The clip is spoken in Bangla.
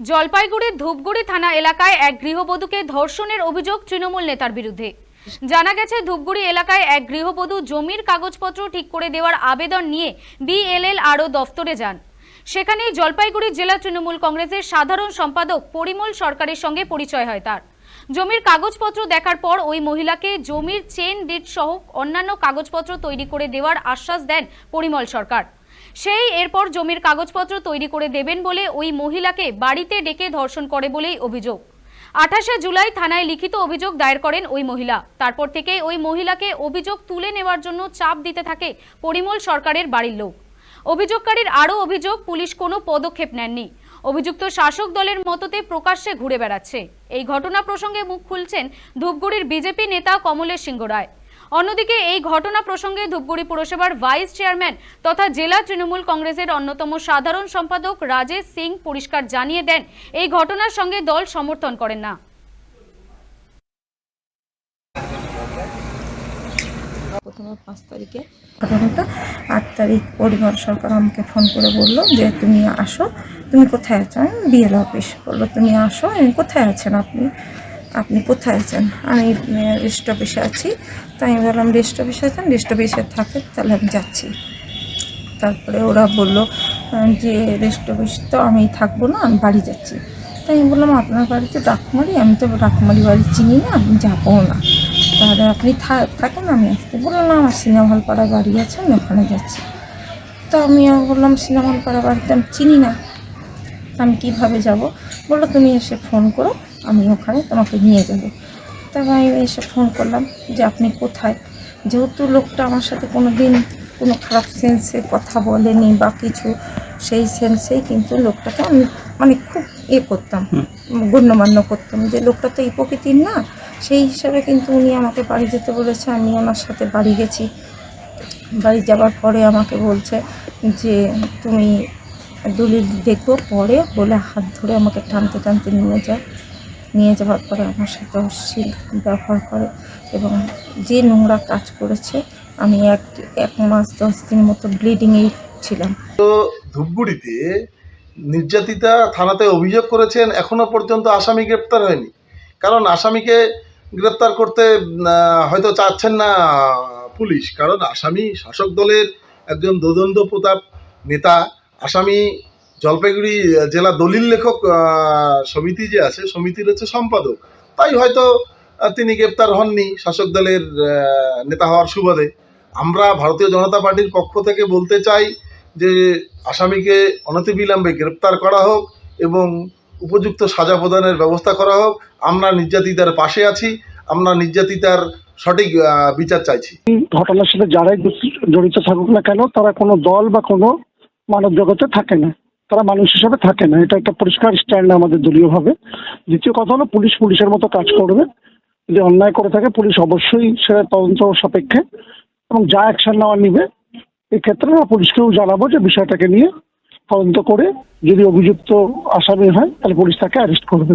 জলপাইগুড়ির ধূপগুড়ি থানা এলাকায় এক গৃহবধূকে ধর্ষণের অভিযোগ তৃণমূল নেতার বিরুদ্ধে। জানা গেছে, ধূপগুড়ি এলাকায় এক গৃহবধূ জমির কাগজপত্র ঠিক করে দেওয়ার আবেদন নিয়ে বিএলএল আরও দফতরে যান। সেখানেই জলপাইগুড়ি জেলা তৃণমূল কংগ্রেসের সাধারণ সম্পাদক পরিমল সরকারের সঙ্গে পরিচয় হয় তার। জমির কাগজপত্র দেখার পর ওই মহিলাকে জমির চেন ডিট সহ অন্যান্য কাগজপত্র তৈরি করে দেওয়ার আশ্বাস দেন পরিমল সরকার। সেই এরপর জমির কাগজপত্র তৈরি করে দেবেন বলে ওই মহিলাকে বাড়িতে ডেকে ধর্ষণ করে বলেই অভিযোগ। আঠাশে জুলাই থানায় লিখিত অভিযোগ দায়ের করেন ওই মহিলা। তারপর থেকে ওই মহিলাকে অভিযোগ তুলে নেওয়ার জন্য চাপ দিতে থাকে পরিমল সরকারের বাড়ির লোক। অভিযোগকারীর আরও অভিযোগ, পুলিশ কোনো পদক্ষেপ নেননি। অভিযুক্ত শাসক দলের মততে প্রকাশ্যে ঘুরে বেড়াচ্ছে। এই ঘটনা প্রসঙ্গে মুখ খুলছেন ধূপগুড়ির বিজেপি নেতা কমলেশ সিংহ রায়। অন্যদিকে এই ঘটনা প্রসঙ্গে ধূপগুড়ি পুরসভার ভাইস চেয়ারম্যান তথা জেলা তৃণমূল কংগ্রেসের অন্যতম সাধারণ সম্পাদক রাজেশ সিং পরিষ্কার জানিয়ে দেন এই ঘটনার সঙ্গে দল সমর্থন করেন না। প্রথমে পাঁচ তারিখে। ঘটনাটা আট তারিখ পরিবার সরকার আমাকে ফোন করে বলল যে তুমি আসো তুমি কোথায় আছো? আমি বিএল অফিস। বলল তুমি আসো আমি কোথায় আছেন আপনি? আপনি কোথায় আছেন? আমি রেস্ট অফিসে আছি। তাই আমি বললাম রেস্ট অফিসে আছেন? রেস্ট অফিসে থাকে তাহলে আমি যাচ্ছি। তারপরে ওরা বলল যে রেস্ট অফিস তো আমি থাকব না, আমি বাড়ি যাচ্ছি। তাই আমি বললাম, আপনার বাড়ি তো ডাকুমারি, আমি তো ডাকুমারি বাড়ি চিনি না, আমি যাব না। তাহলে আপনি থাকেন, আমি আসতে। বললাম না আমার সিনেমা হল পাড়া বাড়ি আছে, আমি ওখানে যাচ্ছি। তো আমি বললাম সিনেমা হল পাড়া বাড়িতে আমি চিনি না আমি কীভাবে যাব? বলল, তুমি এসে ফোন করো আমি ওখানে তোমাকে নিয়ে যাব। তারপর আমি এসে ফোন করলাম যে আপনি কোথায়? যেহেতু লোকটা আমার সাথে কোনো দিন কোনো খারাপ সেন্সে কথা বলেনি বা কিছু সেই সেন্সেই কিন্তু লোকটাকে আমি মানে খুব ইয়ে করতাম গণ্যমান্য করতাম যে লোকটা তো এই প্রকৃতির না সেই হিসাবে কিন্তু উনি আমাকে বাড়ি যেতে বলেছে আমি ওনার সাথে বাড়ি গেছি। বাড়ি যাওয়ার পরে আমাকে বলছে যে তুমি দলিল দেখব পরে বলে হাত ধরে আমাকে টানতে টানতে নিয়ে যায়। নিয়ে যাওয়ার পরে আমার সাথে অশ্লীল ব্যবহার করে এবং যে নোংরা কাজ করেছে, আমি এক এক মাস, দশ দিন মতো ব্লিডিংয়েই ছিলাম। তো ধূপগুড়িতে নির্যাতিতা থানাতে অভিযোগ করেছেন, এখনও পর্যন্ত আসামি গ্রেপ্তার হয়নি। কারণ আসামিকে গ্রেপ্তার করতে হয়তো চাচ্ছেন না পুলিশ। কারণ আসামি শাসক দলের একজন দোদণ্ড প্রতাপ নেতা, আসামি জলপাইগুড়ি জেলা দলিল লেখক সমিতি যে আছে, সমিতির হচ্ছে সম্পাদক। তাই হয়তো তিনি গ্রেপ্তার হননি শাসক দলের নেতা হওয়ার সুবাদে। আমরা ভারতীয় জনতা পার্টির পক্ষ থেকে বলতে চাই যে, আসামিকে অনতিবিলম্বে গ্রেপ্তার করা হোক এবং উপযুক্ত সাজা প্রদানের ব্যবস্থা করা হোক। আমরা নির্যাতিতার পাশে আছি, আমরা নির্যাতিতার সঠিক বিচার চাইছি। ঘটনার সাথে যারাই জড়িত থাকুক না কেন, তারা কোনো দল বা কোনো মানব জগতে থাকে না। তারা মানুষ হিসাবে থাকে না। এটা একটা পরিষ্কার স্ট্যান্ড আমাদের দলীয়ভাবে। দ্বিতীয় কথা হলো, পুলিশ পুলিশের মতো কাজ করবে। যদি অন্যায় করে থাকে, পুলিশ অবশ্যই সেটা তদন্ত সাপেক্ষে এবং যা অ্যাকশন নেওয়া নিবে, এক্ষেত্রে আমরা পুলিশকেও জানাব যে বিষয়টাকে নিয়ে তদন্ত করে যদি অভিযুক্ত আসামি হয়, তাহলে পুলিশ তাকে অ্যারেস্ট করবে।